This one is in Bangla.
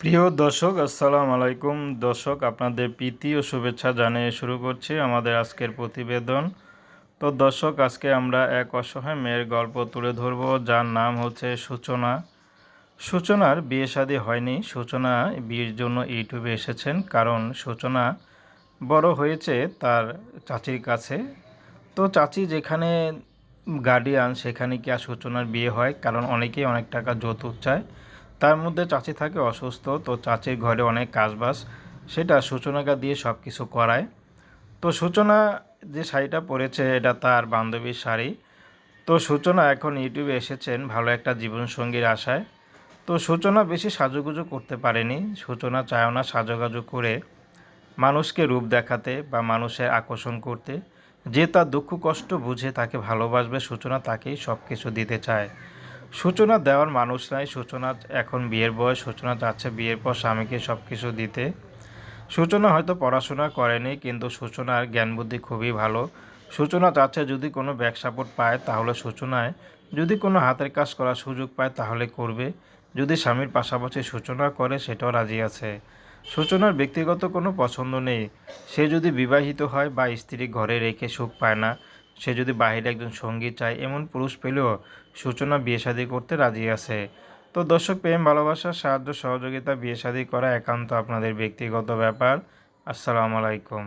প্রিয় দর্শক, আসসালামু আলাইকুম। দর্শক, আপনাদের প্রীতি ও শুভেচ্ছা জানিয়ে শুরু করছি আমাদের আজকের প্রতিবেদন। তো দর্শক, আজকে আমরা এক অসহায় মেয়ের গল্প তুলে ধরব, যার নাম হচ্ছে সূচনা। সূচনার বিয়ে শাদী হয়নি। সূচনা বিয়ের জন্য ইউটিউবে এসেছেন, কারণ সূচনা বড় হয়েছে তার চাচির কাছে। তো চাচি যেখানে গার্ডিয়ান সেখানে কি আর সূচনার বিয়ে হয়? কারণ অনেকেই অনেক টাকা যৌতুক চায়। তার মধ্যে চাচি থাকে অসুস্থ, তো চাচির ঘরে অনেক কাজবাজ। সেটা সূচনাকে দিয়ে সব কিছু করায়। তো সূচনা যে শাড়িটা পরেছে, এটা তার বান্ধবীর শাড়ি। তো সূচনা এখন ইউটিউবে এসেছেন ভালো একটা জীবনসঙ্গীর আশায়। তো সূচনা বেশি সাজুগুজু করতে পারেনি। সূচনা চায় না সাজুগাজু করে মানুষকে রূপ দেখাতে বা মানুষের আকর্ষণ করতে। যে তার দুঃখ কষ্ট বুঝে তাকে ভালোবাসবে, সূচনা তাকেই সব কিছু দিতে চায়। সূচনা দেওয়ার মানুষ নাই। সূচনা এখন বিয়ের বয়স। সূচনা চাচ্ছে বিয়ের পর স্বামীকে সব কিছু দিতে। সূচনা হয়তো পড়াশোনা করেনি, কিন্তু সূচনার জ্ঞান বুদ্ধি খুবই ভালো। সূচনা চাচ্ছে যদি কোনো ব্যাক সাপোর্ট পায়, তাহলে সূচনায় যদি কোনো হাতের কাজ করার সুযোগ পায়, তাহলে করবে। যদি স্বামীর পাশাপাশি সূচনা করে, সেটাও রাজি আছে। সূচনার ব্যক্তিগত কোনো পছন্দ নেই। সে যদি বিবাহিত হয় বা স্ত্রী ঘরে রেখে সুখ পায় না সে যদি বাহিরে একজন সঙ্গী চায়, এমন পুরুষ পেলেও সূচনা বিয়ে শাদী করতে রাজি আছে। তো দর্শক, প্রেম, ভালোবাসা, সাহায্য, সহযোগিতা বিয়ে শাদী করা একান্ত আপনাদের ব্যক্তিগত ব্যাপার। আসসালামু আলাইকুম।